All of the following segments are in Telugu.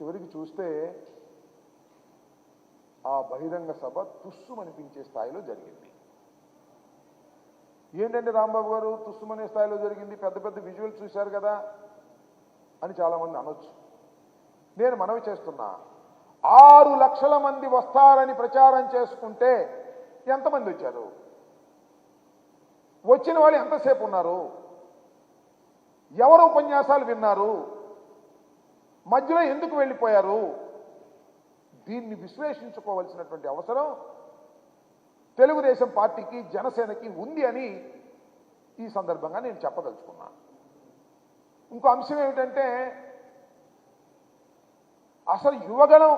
చివరికి చూస్తే ఆ బహిరంగ సభ తుస్సుమనిపించే స్థాయిలో జరిగింది. ఏంటంటే రాంబాబు గారు తుస్సుమనే స్థాయిలో జరిగింది పెద్ద పెద్ద విజువల్ చూశారు కదా అని చాలామంది అనొచ్చు. నేను మనవి చేస్తున్నా ఆరు లక్షల మంది వస్తారని ప్రచారం చేసుకుంటే ఎంతమంది వచ్చారు? వచ్చిన వాళ్ళు ఎంతసేపు ఉన్నారు? ఎవరు ఉపన్యాసాలు విన్నారు? మధ్యలో ఎందుకు వెళ్ళిపోయారు? దీన్ని విశ్లేషించుకోవలసినటువంటి అవసరం తెలుగుదేశం పార్టీకి జనసేనకి ఉంది అని ఈ సందర్భంగా నేను చెప్పదలుచుకున్నాను ఇంకో అంశం ఏమిటంటే అసలు యువగణం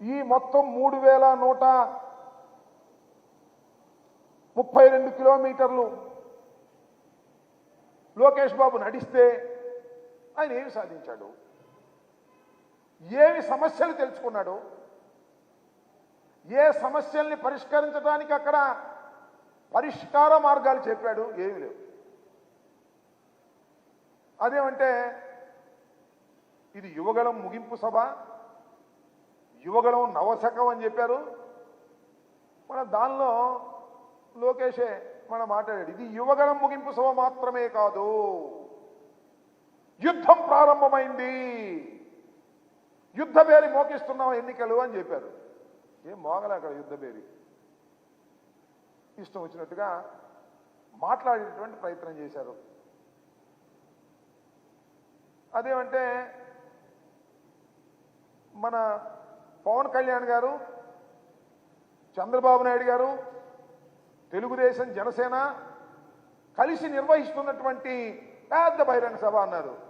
ఈ మొత్తం మూడు వేల నూట ముప్పై రెండు కిలోమీటర్లు లోకేష్ బాబు నడిస్తే ఆయన ఏమి సాధించాడు? ఏమి సమస్యలు తెలుసుకున్నాడు? ఏ సమస్యల్ని పరిష్కరించడానికి అక్కడ పరిష్కార మార్గాలు చెప్పాడు? ఏమి లేవు. అదేమంటే ఇది యువగళం ముగింపు సభ. యువగళం నవశకం అని చెప్పారు. మన దానిలో లోకేషే మన మాట్లాడాడు. ఇది యువగణం ముగింపు సభ మాత్రమే కాదు. యుద్ధం ప్రారంభమైంది. యుద్ధబేరి మోకిస్తున్నాం ఎన్నికలు అని చెప్పారు. ఏం మోగలే అక్కడ యుద్ధబేరి ఇష్టం వచ్చినట్టుగా మాట్లాడేటువంటి ప్రయత్నం చేశారు. అదేమంటే మన పవన్ కళ్యాణ్ గారు చంద్రబాబు నాయుడు గారు తెలుగుదేశం జనసేన కలిసి నిర్వహిస్తున్నటువంటి పెద్ద బహిరంగ సభ అన్నారు.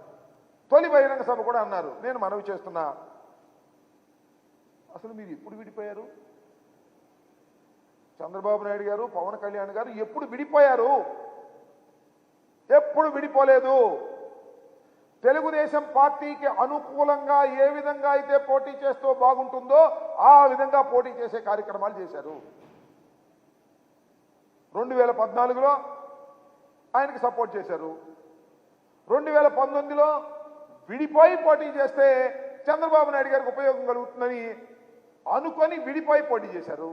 తొలి బహిరంగ సభ కూడా అన్నారు. నేను మనవి చేస్తున్నా. అసలు మీరు ఎప్పుడు విడిపోయారు? చంద్రబాబు నాయుడు గారు పవన్ కళ్యాణ్ గారు ఎప్పుడు విడిపోయారు? ఎప్పుడు విడిపోలేదు. తెలుగుదేశం పార్టీకి అనుకూలంగా ఏ విధంగా అయితే పోటీ చేస్తూ బాగుంటుందో ఆ విధంగా పోటీ చేసే కార్యక్రమాలు చేశారు. రెండు వేల పద్నాలుగులో ఆయనకి సపోర్ట్ చేశారు. రెండు వేల పంతొమ్మిదిలో విడిపోయి పోటీ చేస్తే చంద్రబాబు నాయుడు గారికి ఉపయోగం కలుగుతుందని అనుకొని విడిపోయి పోటీ చేశారు.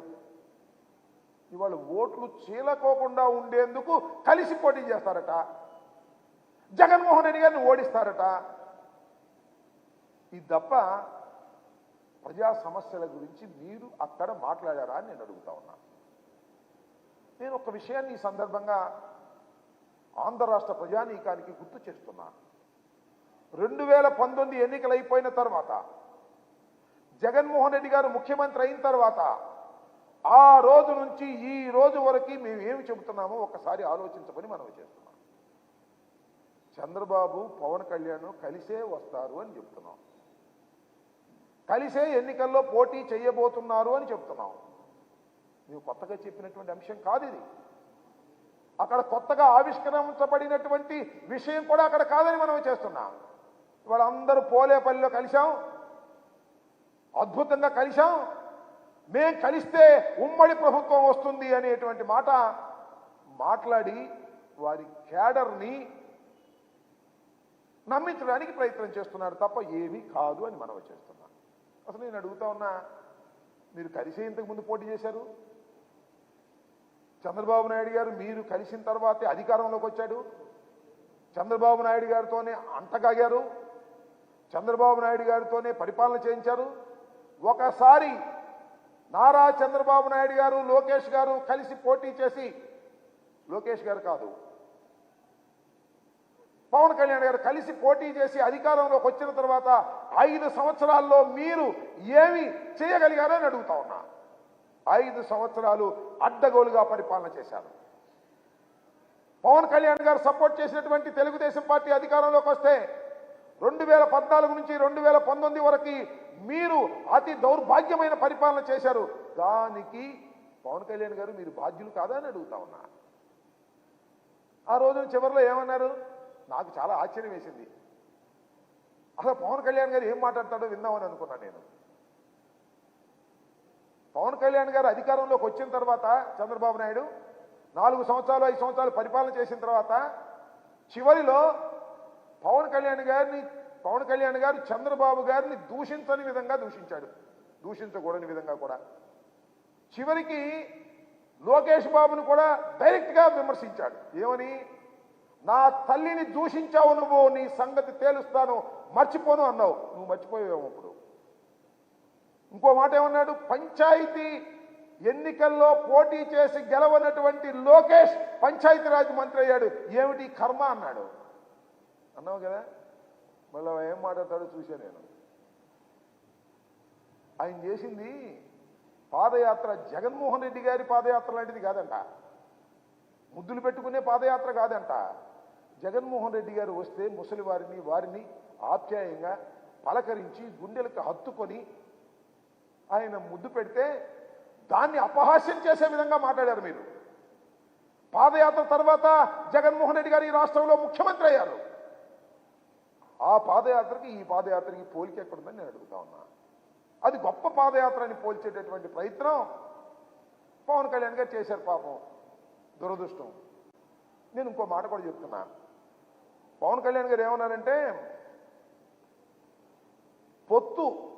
ఇవాళ ఓట్లు చీలకోకుండా ఉండేందుకు కలిసి పోటీ చేస్తారట. జగన్మోహన్ రెడ్డి గారిని ఓడిస్తారట. ఇది తప్ప ప్రజా సమస్యల గురించి మీరు అక్కడ మాట్లాడారా అని నేను అడుగుతా ఉన్నా. నేను ఒక విషయాన్ని ఈ సందర్భంగా ఆంధ్ర రాష్ట్ర ప్రజానీకానికి గుర్తు చేస్తున్నాను రెండు వేల పంతొమ్మిది ఎన్నికలు అయిపోయిన తర్వాత జగన్మోహన్ రెడ్డి గారు ముఖ్యమంత్రి అయిన తర్వాత ఆ రోజు నుంచి ఈ రోజు వరకు మేము ఏమి చెబుతున్నామో ఒకసారి ఆలోచించమని మనం చేస్తున్నాం. చంద్రబాబు పవన్ కళ్యాణ్ కలిసే వస్తారు అని చెప్తున్నాం కలిసే ఎన్నికల్లో పోటీ చేయబోతున్నారు అని చెప్తున్నాం మేము కొత్తగా చెప్పినటువంటి అంశం కాదు ఇది. అక్కడ కొత్తగా ఆవిష్కరించబడినటువంటి విషయం కూడా అక్కడ కాదని మనం చేస్తున్నాం. ఇవాళ అందరూ పోలేపల్లిలో కలిశాం. అద్భుతంగా కలిశాం. మేం కలిస్తే ఉమ్మడి ప్రభుత్వం వస్తుంది అనేటువంటి మాట మాట్లాడి వారి క్యాడర్ని నమ్మించడానికి ప్రయత్నం చేస్తున్నారు తప్ప ఏమీ కాదు అని మనవి చేస్తున్నాను అసలు నేను అడుగుతా ఉన్నా మీరు కలిసే ఇంతకు ముందు పోటీ చేశారు? చంద్రబాబు నాయుడు గారు మీరు కలిసిన తర్వాతే అధికారంలోకి వచ్చాడు. చంద్రబాబు నాయుడు గారితోనే అంటగాగారు. చంద్రబాబు నాయుడు గారితోనే పరిపాలన చేయించారు. ఒకసారి నారా చంద్రబాబు నాయుడు గారు లోకేష్ గారు కలిసి పోటీ చేసి లోకేష్ గారు కాదు పవన్ కళ్యాణ్ గారు కలిసి పోటీ చేసి అధికారంలోకి వచ్చిన తర్వాత ఐదు సంవత్సరాల్లో మీరు ఏమి చేయగలిగారని అడుగుతా ఉన్నా. ఐదు సంవత్సరాలు అడ్డగోలుగా పరిపాలన చేశారు. పవన్ కళ్యాణ్ గారు సపోర్ట్ చేసినటువంటి తెలుగుదేశం పార్టీ అధికారంలోకి వస్తే రెండు వేల పద్నాలుగు నుంచి రెండు వేల పంతొమ్మిది వరకు మీరు అతి దౌర్భాగ్యమైన పరిపాలన చేశారు. దానికి పవన్ కళ్యాణ్ గారు మీరు బాధ్యులు కాదా అని అడుగుతా ఉన్నా. ఆ రోజున చివరిలో ఏమన్నారు? నాకు చాలా ఆశ్చర్యం వేసింది. అసలు పవన్ కళ్యాణ్ గారు ఏం మాట్లాడతాడో విందామని అనుకున్నా నేను. పవన్ కళ్యాణ్ గారు అధికారంలోకి వచ్చిన తర్వాత చంద్రబాబు నాయుడు నాలుగు సంవత్సరాలు ఐదు సంవత్సరాలు పరిపాలన చేసిన తర్వాత చివరిలో పవన్ కళ్యాణ్ గారిని పవన్ కళ్యాణ్ గారు చంద్రబాబు గారిని దూషించని విధంగా దూషించాడు. దూషించకూడని విధంగా కూడా. చివరికి లోకేష్ బాబును కూడా డైరెక్ట్గా విమర్శించాడు. ఏమని? నా తల్లిని దూషించావు నువ్వు నీ సంగతి తేలుస్తాను మర్చిపోను అన్నావు. నువ్వు మర్చిపోయావు ఇప్పుడు. ఇంకో మాట ఏమన్నాడు? పంచాయతీ ఎన్నికల్లో పోటీ చేసి గెలవనటువంటి లోకేష్ పంచాయతీరాజ్ మంత్రి అయ్యాడు. ఏమిటి? కర్మ అన్నాడు. అన్నావు కదా? మళ్ళీ ఏం మాట్లాడతాడో చూశాను నేను. ఆయన చేసింది పాదయాత్ర జగన్మోహన్ రెడ్డి గారి పాదయాత్ర లాంటిది కాదంట. ముద్దులు పెట్టుకునే పాదయాత్ర కాదంట. జగన్మోహన్ రెడ్డి గారు వస్తే ముసలి వారిని వారిని ఆప్యాయంగా పలకరించి గుండెలకు హత్తుకొని ఆయన ముద్దు పెడితే దాన్ని అపహాస్యం చేసే విధంగా మాట్లాడారు మీరు. పాదయాత్ర తర్వాత జగన్మోహన్ రెడ్డి గారు ఈ రాష్ట్రంలో ముఖ్యమంత్రి అయ్యారు. ఆ పాదయాత్రకి ఈ పాదయాత్రకి పోలిక ఎక్కడుందని నేను అడుగుతా ఉన్నా. అది గొప్ప పాదయాత్ర అని పోల్చేటటువంటి ప్రయత్నం పవన్ కళ్యాణ్ గారు చేశారు పాపం. దురదృష్టం. నేను ఇంకో మాట కూడా చెప్తున్నా. పవన్ కళ్యాణ్ గారు ఏమన్నారంటే పొత్తు.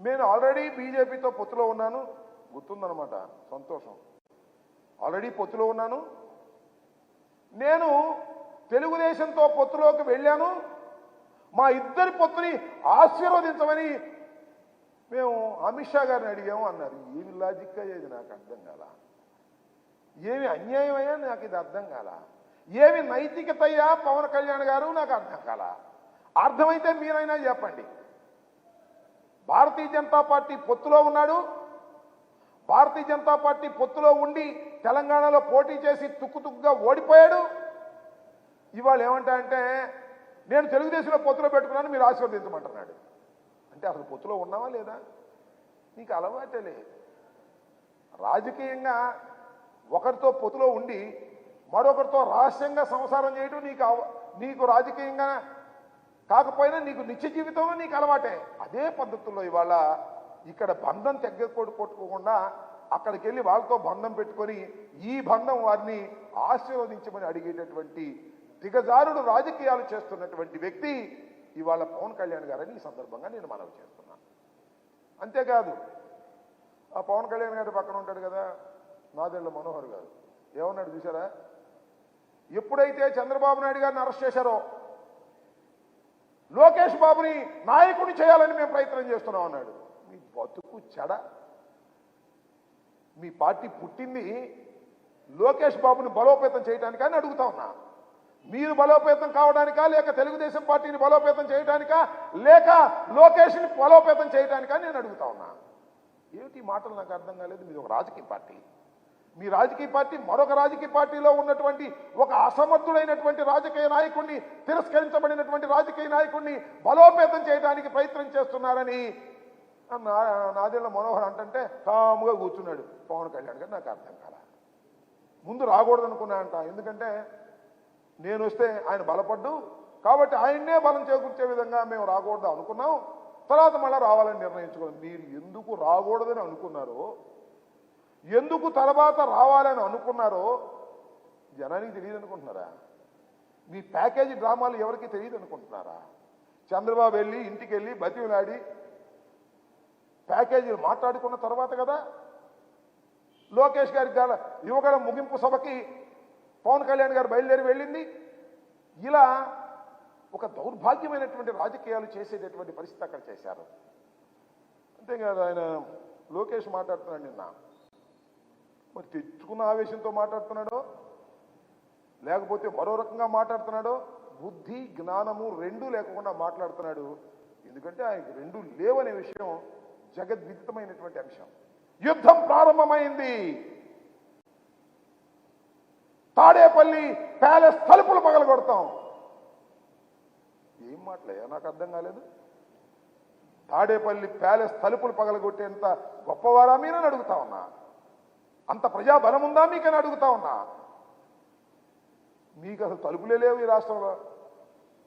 నేను ఆల్రెడీ బీజేపీతో పొత్తులో ఉన్నాను. గుర్తుందనమాట సంతోషం. ఆల్రెడీ పొత్తులో ఉన్నాను. నేను తెలుగుదేశంతో పొత్తులోకి వెళ్ళాను. మా ఇద్దరి పొత్తుని ఆశీర్వదించమని మేము అమిత్ షా గారిని అడిగాము. అన్నారు ఏమి లాజిక్ అయ్యేది నాకు అర్థం కాల. ఏమి అన్యాయం అయ్యా నాకు ఇది అర్థం కాల. ఏమి నైతికత అయ్యా పవన్ కళ్యాణ్ గారు? నాకు అర్థం కాల. అర్థమైతే మీరైనా చెప్పండి. భారతీయ జనతా పార్టీ పొత్తులో ఉన్నాడు. భారతీయ జనతా పార్టీ పొత్తులో ఉండి తెలంగాణలో పోటీ చేసి తుక్కు తుక్కుగా ఓడిపోయాడు. ఇవాళ ఏమంటా అంటే నేను తెలుగుదేశంలో పొత్తులో పెట్టుకున్నాను మీరు ఆశీర్వదించమంటున్నాడు. అంటే అసలు పొత్తులో ఉన్నావా లేదా? నీకు అలవాటే లేదు. రాజకీయంగా ఒకరితో పొత్తులో ఉండి మరొకరితో రహస్యంగా సంసారం చేయడం నీకు అవ- నీకు రాజకీయంగా కాకపోయినా నీకు నిత్య జీవితంలో నీకు అలవాటే. అదే పద్ధతుల్లో ఇవాళ ఇక్కడ బంధం తెగ్గ కొట్టుకోకుండా అక్కడికి వెళ్ళి వాళ్ళతో బంధం పెట్టుకొని ఈ బంధం వారిని ఆశీర్వదించమని అడిగేటటువంటి దిగజారుడు రాజకీయాలు చేస్తున్నటువంటి వ్యక్తి ఇవాళ పవన్ కళ్యాణ్ గారని ఈ సందర్భంగా నేను మనవి చేస్తున్నాను అంతేకాదు ఆ పవన్ కళ్యాణ్ గారి పక్కన ఉంటాడు కదా నాదెళ్ళ మనోహర్ గారు. ఏమన్నాడు చూసారా ఎప్పుడైతే చంద్రబాబు నాయుడు గారిని అరెస్ట్ చేశారో లోకేష్ బాబుని నాయకుని చేయాలని మేము ప్రయత్నం చేస్తున్నాం అన్నాడు. మీ బతుకు చెడ. మీ పార్టీ పుట్టింది లోకేష్ బాబుని బలోపేతం చేయడానికని అడుగుతా ఉన్నా. మీరు బలోపేతం కావడానికా? లేక తెలుగుదేశం పార్టీని బలోపేతం చేయడానికా? లేక లోకేష్ని బలోపేతం చేయడానికా నేను అడుగుతా ఉన్నా. ఏమిటి మాటలు? నాకు అర్థం కాలేదు. మీరు ఒక రాజకీయ పార్టీ. మీ రాజకీయ పార్టీ మరొక రాజకీయ పార్టీలో ఉన్నటువంటి ఒక అసమర్థుడైనటువంటి రాజకీయ నాయకుడిని తిరస్కరించబడినటువంటి రాజకీయ నాయకుడిని బలోపేతం చేయడానికి ప్రయత్నం చేస్తున్నారని నా నాదేళ్ళ మనోహర్ అంటే తాముగా కూర్చున్నాడు పవన్ కళ్యాణ్ గారు. నాకు అర్థం కాల. ముందు రాకూడదు అనుకున్నా అంట ఎందుకంటే నేను వస్తే ఆయన బలపడ్డు. కాబట్టి ఆయన్నే బలం చేకూర్చే విధంగా మేము రాకూడదు అనుకున్నాం. తర్వాత మళ్ళీ రావాలని నిర్ణయించుకోండి మీరు ఎందుకు రాకూడదని అనుకున్నారో ఎందుకు తర్వాత రావాలని అనుకున్నారో జనానికి తెలియదు అనుకుంటున్నారా? మీ ప్యాకేజీ డ్రామాలు ఎవరికి తెలియదు అనుకుంటున్నారా? చంద్రబాబు వెళ్ళి ఇంటికి వెళ్ళి బతిమిలాడి ప్యాకేజీలు మాట్లాడుకున్న తర్వాత కదా లోకేష్ గారికి ఇవ్వగల ముగింపు సభకి పవన్ కళ్యాణ్ గారు బయలుదేరి వెళ్ళింది. ఇలా ఒక దౌర్భాగ్యమైనటువంటి రాజకీయాలు చేసేటటువంటి పరిస్థితి అక్కడ చేశారు. అంతేకాదు ఆయన లోకేష్ మాట్లాడుతున్నాడు నిన్న. మరి తెచ్చుకున్న ఆవేశంతో మాట్లాడుతున్నాడో లేకపోతే మరో రకంగా మాట్లాడుతున్నాడో బుద్ధి జ్ఞానము రెండూ లేకుండా మాట్లాడుతున్నాడు. ఎందుకంటే ఆయనకు రెండు లేవనే విషయం జగద్విదితమైనటువంటి అంశం. యుద్ధం ప్రారంభమైంది. తాడేపల్లి ప్యాలెస్ తలుపులు పగలగొడతాం. ఏం మాటలే నాకు అర్థం కాలేదు. తాడేపల్లి ప్యాలెస్ తలుపులు పగలగొట్టేంత గొప్పవారా మీరని అడుగుతా ఉన్నా? అంత ప్రజాబలం ఉందా మీకని అడుగుతా ఉన్నా? మీకు అసలు తలుపులే లేవు ఈ రాష్ట్రంలో.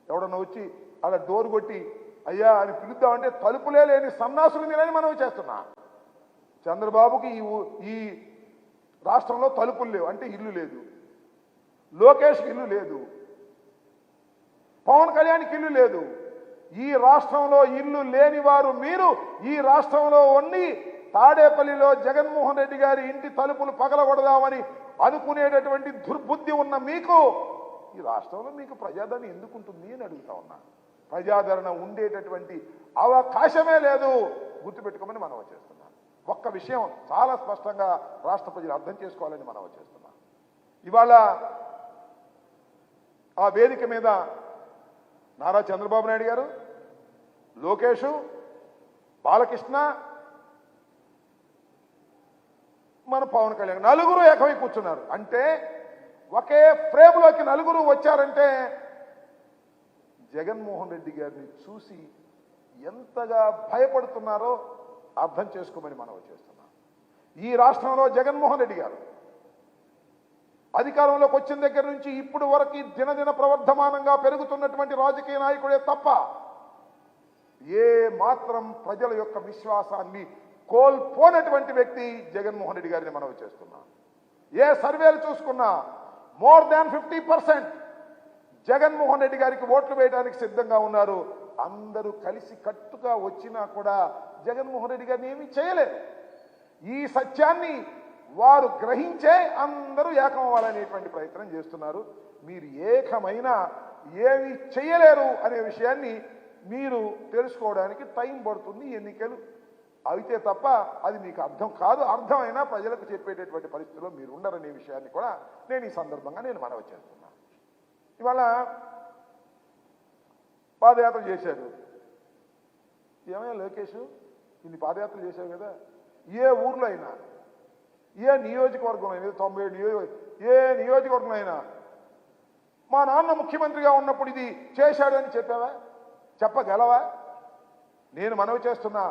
ఎవడన్నా వచ్చి అలా డోర్ కొట్టి అయ్యా అని పిలుద్దామంటే తలుపులే లేని సన్నాసులు మీరని మనం చేస్తున్నా? చంద్రబాబుకి ఈ ఈ రాష్ట్రంలో తలుపులు లేవు అంటే ఇల్లు లేదు. లోకేష్కి ఇల్లు లేదు. పవన్ కళ్యాణ్కి ఇల్లు లేదు. ఈ రాష్ట్రంలో ఇల్లు లేని వారు మీరు ఈ రాష్ట్రంలో ఉండి తాడేపల్లిలో జగన్మోహన్ రెడ్డి గారి ఇంటి తలుపులు పగలగొడదామని అనుకునేటటువంటి దుర్బుద్ధి ఉన్న మీకు ఈ రాష్ట్రంలో మీకు ప్రజాదరణ ఎందుకు ఉంటుంది అని అడుగుతా ఉన్నా. ప్రజాదరణ ఉండేటటువంటి అవకాశమే లేదు. గుర్తుపెట్టుకోమని మనం చేస్తున్నాం. ఒక్క విషయం చాలా స్పష్టంగా రాష్ట్ర ప్రజలు అర్థం చేసుకోవాలని మనం చేస్తున్నాం. ఇవాళ ఆ వేదిక మీద నారా చంద్రబాబు నాయుడు గారు లోకేషు బాలకృష్ణ మన పవన్ కళ్యాణ్ నలుగురు ఏకమై కూర్చున్నారు. అంటే ఒకే ఫ్రేమ్లోకి నలుగురు వచ్చారంటే జగన్మోహన్ రెడ్డి గారిని చూసి ఎంతగా భయపడుతున్నారో అర్థం చేసుకోమని మనం చేస్తున్నాం. ఈ రాష్ట్రంలో జగన్మోహన్ రెడ్డి గారు అధికారంలోకి వచ్చిన దగ్గర నుంచి ఇప్పుడు వరకు దినదిన ప్రవర్ధమానంగా పెరుగుతున్నటువంటి రాజకీయ నాయకుడే తప్ప ఏ మాత్రం ప్రజల యొక్క విశ్వాసాన్ని కోల్పోనటువంటి వ్యక్తి జగన్మోహన్ రెడ్డి గారిని మనం చేస్తున్నాం. ఏ సర్వేలు చూసుకున్నా more than fifty percent Jaganmohan Reddy గారికి ఓట్లు వేయడానికి సిద్ధంగా ఉన్నారు. అందరూ కలిసి కట్టుగా వచ్చినా కూడా జగన్మోహన్ రెడ్డి గారిని ఏమీ చేయలేదు. ఈ సత్యాన్ని వారు గ్రహించే అందరూ ఏకమవ్వాలనేటువంటి ప్రయత్నం చేస్తున్నారు. మీరు ఏకమైన ఏమి చేయలేరు అనే విషయాన్ని మీరు తెలుసుకోవడానికి టైం పడుతుంది ఎన్నికలు. అయితే తప్ప అది మీకు అర్థం కాదు. అర్థమైనా ప్రజలకు చెప్పేటటువంటి పరిస్థితిలో మీరు ఉండరనే విషయాన్ని కూడా నేను ఈ సందర్భంగా నేను మనవి చేస్తున్నాను. ఇవాళ పాదయాత్ర చేశారు. ఏమయ్యా లోకేష్? ఇన్ని పాదయాత్రలు చేశావు కదా. ఏ ఊర్లో అయినా ఏ నియోజకవర్గం అయినా తొంభై ఏడు నియోజక ఏ నియోజకవర్గం అయినా మా నాన్న ముఖ్యమంత్రిగా ఉన్నప్పుడు ఇది చేశాడని చెప్పావా? చెప్పగలవా? నేను మనవి చేస్తున్నా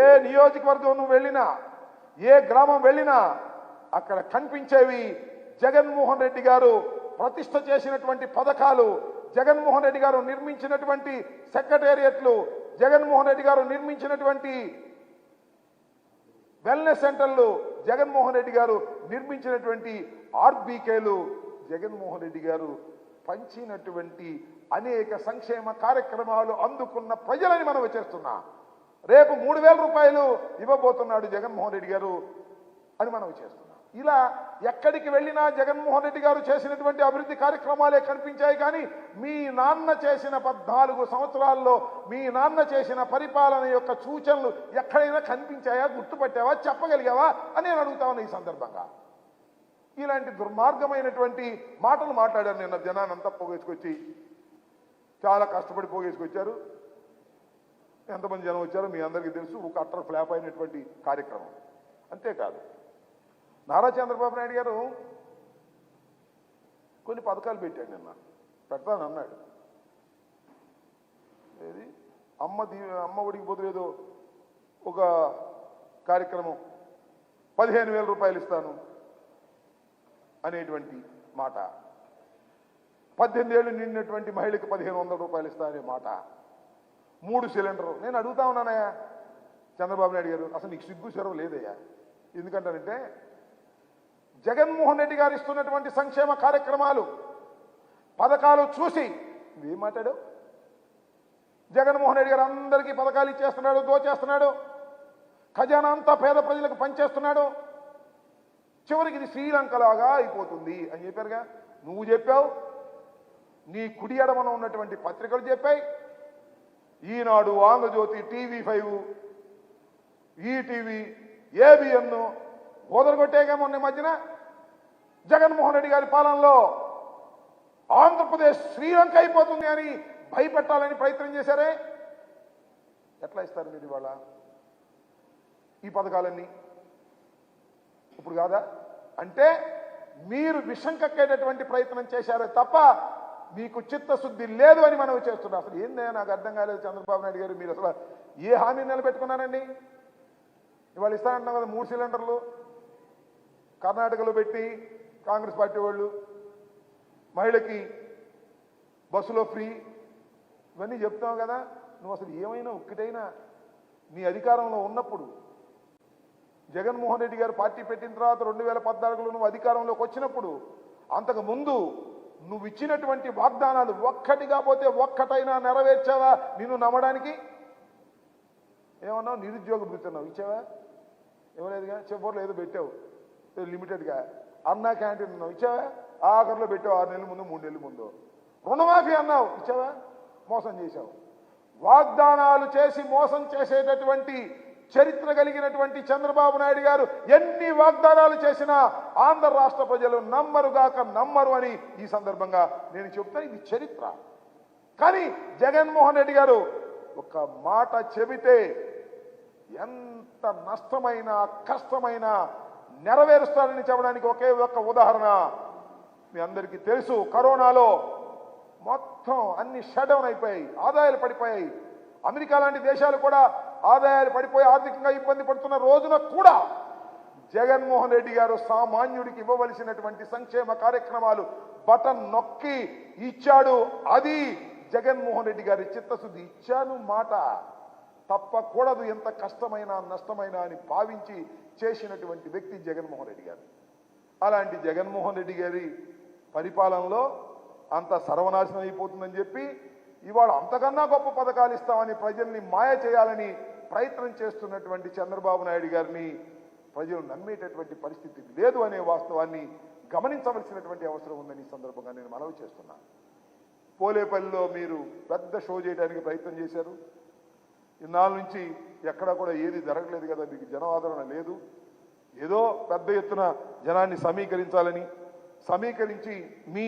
ఏ నియోజకవర్గం నువ్వు వెళ్ళినా ఏ గ్రామం వెళ్ళినా అక్కడ కనిపించేవి జగన్మోహన్ రెడ్డి గారు ప్రతిష్ట చేసినటువంటి పథకాలు జగన్మోహన్ రెడ్డి గారు నిర్మించినటువంటి సెక్రటేరియట్లు జగన్మోహన్ రెడ్డి గారు నిర్మించినటువంటి వెల్నెస్ సెంటర్లు జగన్మోహన్ రెడ్డి గారు నిర్మించినటువంటి ఆర్బీకేలు జగన్మోహన్ రెడ్డి గారు పంచినటువంటి అనేక సంక్షేమ కార్యక్రమాలు అందుకున్న ప్రజలని మనం చేస్తున్నా. రేపు మూడు వేల రూపాయలు ఇవ్వబోతున్నాడు జగన్మోహన్ రెడ్డి గారు అని మనం చేస్తున్నాం. ఇలా ఎక్కడికి వెళ్ళినా జగన్మోహన్ రెడ్డి గారు చేసినటువంటి అభివృద్ధి కార్యక్రమాలే కనిపించాయి కానీ మీ నాన్న చేసిన పద్నాలుగు సంవత్సరాల్లో మీ నాన్న చేసిన పరిపాలన యొక్క సూచనలు ఎక్కడైనా కనిపించాయా? గుర్తుపట్టావా? చెప్పగలిగావా? అని నేను అడుగుతాను ఈ సందర్భంగా. ఇలాంటి దుర్మార్గమైనటువంటి మాటలు మాట్లాడారు నిన్న జనానంతా పోగేసుకొచ్చి. చాలా కష్టపడి పోగేసుకొచ్చారు. ఎంతమంది జనం వచ్చారో మీ అందరికీ తెలుసు. ఒక అట్టర్ ఫ్లాప్ అయినటువంటి కార్యక్రమం. అంతేకాదు నారా చంద్రబాబు నాయుడు గారు కొన్ని పథకాలు పెట్టాడు నిన్న. పెడతాను అన్నాడు. ఏది? అమ్మ దీ అమ్మ ఒడికి పోతులేదో ఒక కార్యక్రమం పదిహేను వేల రూపాయలు ఇస్తాను అనేటువంటి మాట. పద్దెనిమిది ఏళ్ళు నిండినటువంటి మహిళకి పదిహేను వందల రూపాయలు ఇస్తా అనే మాట. మూడు సిలిండరు నేను అడుగుతా ఉన్నానయ్యా చంద్రబాబు నాయుడు గారు. అసలు నీకు సిగ్గు సెరవు లేదయ్యా. ఎందుకంటానంటే జగన్మోహన్ రెడ్డి గారు ఇస్తున్నటువంటి సంక్షేమ కార్యక్రమాలు పథకాలు చూసి నువ్వేం జగన్మోహన్ రెడ్డి గారు అందరికీ పథకాలు ఇచ్చేస్తున్నాడు దోచేస్తున్నాడు ఖజానా అంతా పేద ప్రజలకు పనిచేస్తున్నాడు. చివరికి ఇది శ్రీలంకలాగా అయిపోతుంది. అని చెప్పారుగా. నువ్వు చెప్పావు. నీ కుడి ఎడమన ఉన్నటువంటి పత్రికలు చెప్పాయి. Eenadu Andhra Jyothy TV five ETV ABN కొట్టేగా మొన్న ఈ మధ్యన జగన్మోహన్ రెడ్డి గారి పాలనలో ఆంధ్రప్రదేశ్ శ్రీలంక అయిపోతుంది అని భయపెట్టాలని ప్రయత్నం చేశారే? ఎట్లా ఇస్తారు మీరు ఇవాళ ఈ పథకాలన్నీ? ఇప్పుడు కాదా? అంటే మీరు విషం కక్కేటటువంటి ప్రయత్నం చేశారే తప్ప మీకు చిత్తశుద్ధి లేదు అని మనం చేస్తున్నాం అసలు ఏందే నాకు అర్థం కాలేదు చంద్రబాబు నాయుడు గారు మీరు అసలు ఏ హామీ నిలబెట్టుకున్నారండి? ఇవాళ ఇస్తానంటున్నాం కదా మూడు సిలిండర్లు. కర్ణాటకలో పెట్టి కాంగ్రెస్ పార్టీ వాళ్ళు మహిళకి బస్సులో ఫ్రీ ఇవన్నీ చెప్తావు కదా. నువ్వు అసలు ఏమైనా ఒక్కటైనా నీ అధికారంలో ఉన్నప్పుడు జగన్మోహన్ రెడ్డి గారు పార్టీ పెట్టిన తర్వాత రెండు వేల పద్నాలుగులో నువ్వు అధికారంలోకి వచ్చినప్పుడు అంతకు ముందు నువ్వు ఇచ్చినటువంటి వాగ్దానాలు ఒక్కటి కాకపోతే ఒక్కటైనా నెరవేర్చావా నిన్ను నమ్మడానికి? ఏమన్నావు? నిరుద్యోగ భృతున్నావు ఇచ్చావా? ఇవ్వలేదుగా చివరిలో ఏదో పెట్టావు. లిమిటెడ్గా. అన్నా క్యాంటీన్ ఉన్నావు ఇచ్చావా? ఆఖరిలో పెట్టావు ఆరు నెలల ముందు మూడు నెలల ముందు. రుణమాఫీ అన్నావు ఇచ్చావా? మోసం చేశావు. వాగ్దానాలు చేసి మోసం చేసేటటువంటి చరిత్ర కలిగినటువంటి చంద్రబాబు నాయుడు గారు ఎన్ని వాగ్దానాలు చేసినా ఆంధ్ర రాష్ట్ర ప్రజలు నమ్మరుగాక నమ్మరు అని ఈ సందర్భంగా నేను చెప్తాను ఇది చరిత్ర. కానీ జగన్మోహన్ రెడ్డి గారు ఒక మాట చెబితే ఎంత నష్టమైన కష్టమైన నెరవేరుస్తారని చెప్పడానికి ఒకే ఒక్క ఉదాహరణ మీ అందరికీ తెలుసు. కరోనాలో మొత్తం అన్ని షడౌన్ అయిపోయాయి ఆదాయాలు పడిపోయాయి. అమెరికా లాంటి దేశాలు కూడా ఆదాయాలు పడిపోయి ఆర్థికంగా ఇబ్బంది పడుతున్న రోజున కూడా జగన్మోహన్ రెడ్డి గారు సామాన్యుడికి ఇవ్వవలసినటువంటి సంక్షేమ కార్యక్రమాలు బటన్ నొక్కి ఇచ్చాడు. అది జగన్మోహన్ రెడ్డి గారి చిత్తశుద్ధి. ఇచ్చాను మాట తప్పకూడదు. ఎంత కష్టమైనా నష్టమైనా అని భావించి చేసినటువంటి వ్యక్తి జగన్మోహన్ రెడ్డి గారు. అలాంటి జగన్మోహన్ రెడ్డి గారి పరిపాలనలో అంత సర్వనాశనం అయిపోతుందని చెప్పి ఇవాళ అంతకన్నా గొప్ప పథకాలు ఇస్తామని ప్రజల్ని మాయ చేయాలని ప్రయత్నం చేస్తున్నటువంటి చంద్రబాబు నాయుడు గారిని ప్రజలు నమ్మేటటువంటి పరిస్థితి లేదు అనే వాస్తవాన్ని గమనించవలసినటువంటి అవసరం ఉందని ఈ సందర్భంగా నేను మనవి చేస్తున్నాను పోలేపల్లిలో మీరు పెద్ద షో చేయడానికి ప్రయత్నం చేశారు. ఇన్నాళ్ళ నుంచి ఎక్కడా కూడా ఏది జరగలేదు కదా మీకు జనాదరణ లేదు. ఏదో పెద్ద ఎత్తున జనాన్ని సమీకరించాలని సమీకరించి మీ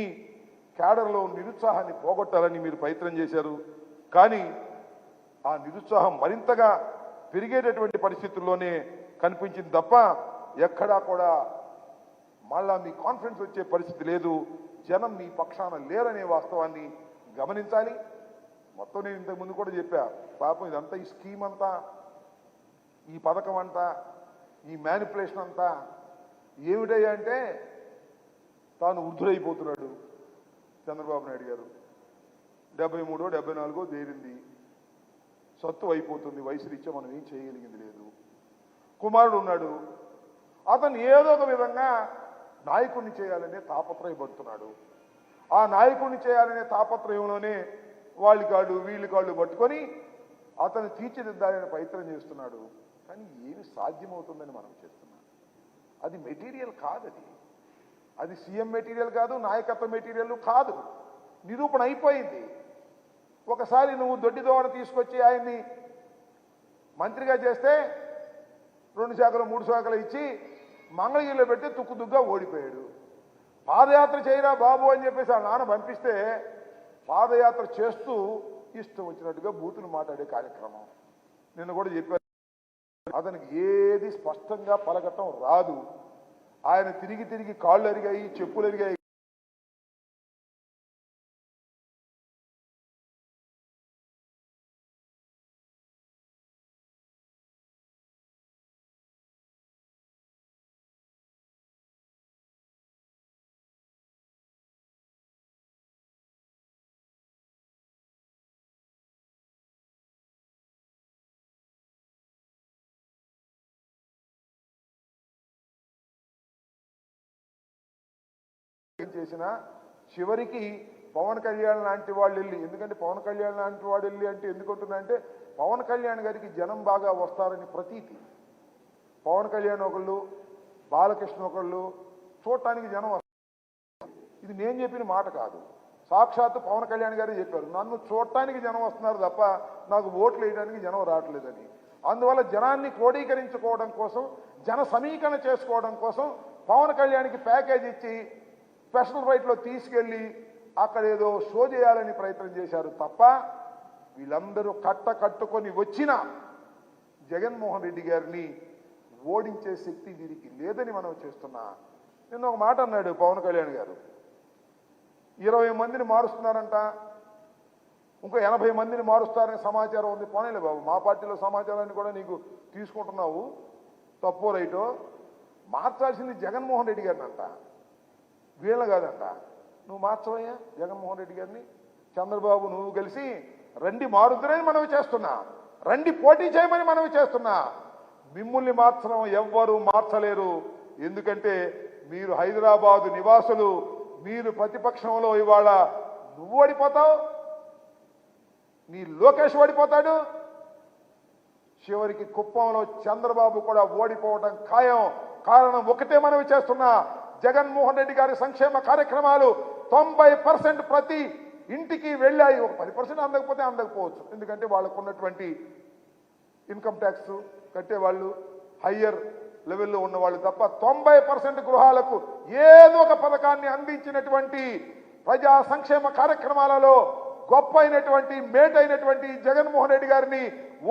క్యాడర్లో నిరుత్సాహాన్ని పోగొట్టాలని మీరు ప్రయత్నం చేశారు. కానీ ఆ నిరుత్సాహం మరింతగా పెరిగేటటువంటి పరిస్థితుల్లోనే కనిపించింది తప్ప ఎక్కడా కూడా మళ్ళా మీ కాన్ఫిడెన్స్ వచ్చే పరిస్థితి లేదు. జనం మీ పక్షాన లేరనే వాస్తవాన్ని గమనించాలి. మొత్తం నేను ఇంతకుముందు కూడా చెప్పా పాపం ఇదంతా ఈ స్కీమ్ అంతా ఈ పథకం అంతా ఈ మ్యానిపులేషన్ అంతా ఏమిటయ్యా అంటే తాను వృద్ధుడైపోతున్నాడు చంద్రబాబు నాయుడు గారు. డెబ్బై మూడో డెబ్బై నాలుగో దేరింది. సత్తు అయిపోతుంది వయసు రీత్యా మనం ఏం చేయగలిగింది లేదు. కుమారుడు ఉన్నాడు. అతను ఏదో ఒక విధంగా నాయకుడిని చేయాలనే తాపత్రయపడుతున్నాడు. ఆ నాయకుడిని చేయాలనే తాపత్రయంలోనే వాళ్ళ కాళ్ళు వీళ్ళు కాళ్ళు పట్టుకొని అతను తీర్చిదిద్దాలని ప్రయత్నం చేస్తున్నాడు. కానీ ఏమి సాధ్యమవుతుందని మనం చేస్తున్నాం. అది మెటీరియల్ కాదు అది. అది సీఎం మెటీరియల్ కాదు నాయకత్వ మెటీరియల్ కాదు. నిరూపణ అయిపోయింది. ఒకసారి నువ్వు దొడ్డి దొడ్డిదోవన తీసుకొచ్చి ఆయన్ని మంత్రిగా చేస్తే రెండు శాఖలు మూడు శాఖలు ఇచ్చి మంగళగిరిలో పెట్టి తుక్కుదుగ్గా ఓడిపోయాడు. పాదయాత్ర చేయరా బాబు అని చెప్పేసి ఆ నాన్న పంపిస్తే పాదయాత్ర చేస్తూ ఇష్టం వచ్చినట్టుగా బూతులు మాట్లాడే కార్యక్రమం. నిన్న కూడా చెప్పారు. అతనికి ఏది స్పష్టంగా పలకటం రాదు. ఆయన తిరిగి తిరిగి కాళ్ళు అరిగాయి చెప్పులు అరిగాయి. చేసినా చివరికి పవన్ కళ్యాణ్ లాంటి వాళ్ళు వెళ్ళి ఎందుకంటే పవన్ కళ్యాణ్ లాంటి వాడు వెళ్ళి అంటే ఎందుకుంటుందంటే అంటే పవన్ కళ్యాణ్ గారికి జనం బాగా వస్తారని ప్రతీతి. పవన్ కళ్యాణ్ ఒకళ్ళు బాలకృష్ణ ఒకళ్ళు చూడటానికి జనం వస్తారు. ఇది నేను చెప్పిన మాట కాదు. సాక్షాత్తు పవన్ కళ్యాణ్ గారే చెప్పారు నన్ను చూడటానికి జనం వస్తున్నారు తప్ప నాకు ఓట్లు వేయడానికి జనం రావట్లేదని. అందువల్ల జనాన్ని క్రోడీకరించుకోవడం కోసం జన సమీకరణ చేసుకోవడం కోసం పవన్ కళ్యాణ్కి ప్యాకేజ్ ఇచ్చి స్పెషల్ రైట్లో తీసుకెళ్ళి అక్కడ ఏదో షో చేయాలని ప్రయత్నం చేశారు తప్ప వీళ్ళందరూ కట్ట కట్టుకొని వచ్చిన జగన్మోహన్ రెడ్డి గారిని ఓడించే శక్తి వీరికి లేదని మనం చేస్తున్నా. నిన్న ఒక మాట అన్నాడు పవన్ కళ్యాణ్ గారు. ఇరవై మందిని మారుస్తున్నారంట. ఇంకో ఎనభై మందిని మారుస్తారని సమాచారం ఉంది. పోనేలే బాబు మా పార్టీలో సమాచారాన్ని కూడా నీకు తీసుకుంటున్నావు. తప్పో రైటో? మార్చాల్సింది జగన్మోహన్ రెడ్డి గారిని అంట వీళ్ళ కాదంట. నువ్వు మార్చవయ్యా? జగన్మోహన్ రెడ్డి గారిని? చంద్రబాబు నువ్వు కలిసి రండి మారుద్దురని మనవి చేస్తున్నా. రండి పోటీ చేయమని మనవి చేస్తున్నా. మిమ్మల్ని మార్చడం ఎవ్వరూ మార్చలేరు. ఎందుకంటే మీరు హైదరాబాదు నివాసులు. మీరు ప్రతిపక్షంలో ఇవాళ నువ్వు ఓడిపోతావు. నీ లోకేష్ ఓడిపోతాడు. చివరికి కుప్పంలో చంద్రబాబు కూడా ఓడిపోవడం ఖాయం. కారణం ఒకటే మనవి చేస్తున్నా. జగన్మోహన్ రెడ్డి గారి సంక్షేమ కార్యక్రమాలు తొంభై పర్సెంట్ ప్రతి ఇంటికి వెళ్ళాయి. ఒక పది పర్సెంట్ అందకపోతే అందకపోవచ్చు. ఎందుకంటే వాళ్ళకు ఉన్నటువంటి ఇన్కమ్ ట్యాక్స్ కట్టేవాళ్ళు హయ్యర్ లెవెల్లో ఉన్నవాళ్ళు తప్ప తొంభై పర్సెంట్ గృహాలకు ఏదో ఒక పథకాన్ని అందించినటువంటి ప్రజా సంక్షేమ కార్యక్రమాలలో గొప్ప అయినటువంటి మేటైనటువంటి జగన్మోహన్ రెడ్డి గారిని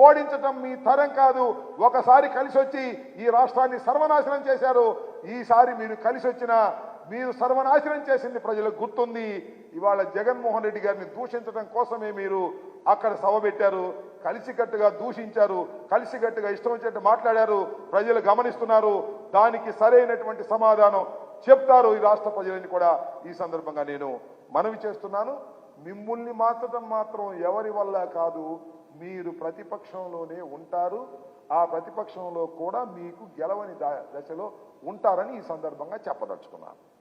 ఓడించటం మీ తరం కాదు. ఒకసారి కలిసి వచ్చి ఈ రాష్ట్రాన్ని సర్వనాశనం చేశారు. ఈసారి మీరు కలిసి వచ్చిన మీరు సర్వనాశనం చేసింది ప్రజలకు గుర్తుంది. ఇవాళ జగన్మోహన్ రెడ్డి గారిని దూషించడం కోసమే మీరు అక్కడ సభ పెట్టారు. కలిసికట్టుగా దూషించారు. కలిసికట్టుగా ఇష్టం వచ్చినట్టు మాట్లాడారు. ప్రజలు గమనిస్తున్నారు. దానికి సరైనటువంటి సమాధానం చెప్తారు ఈ రాష్ట్ర ప్రజలని కూడా. ఈ సందర్భంగా నేను మనవి చేస్తున్నాను. మిమ్మల్ని మార్చడం మాత్రం ఎవరి వల్ల కాదు. మీరు ప్రతిపక్షంలోనే ఉంటారు. ఆ ప్రతిపక్షంలో కూడా మీకు గెలవని దశలో ఉంటారని ఈ సందర్భంగా చెప్పదలుచుకున్నాను.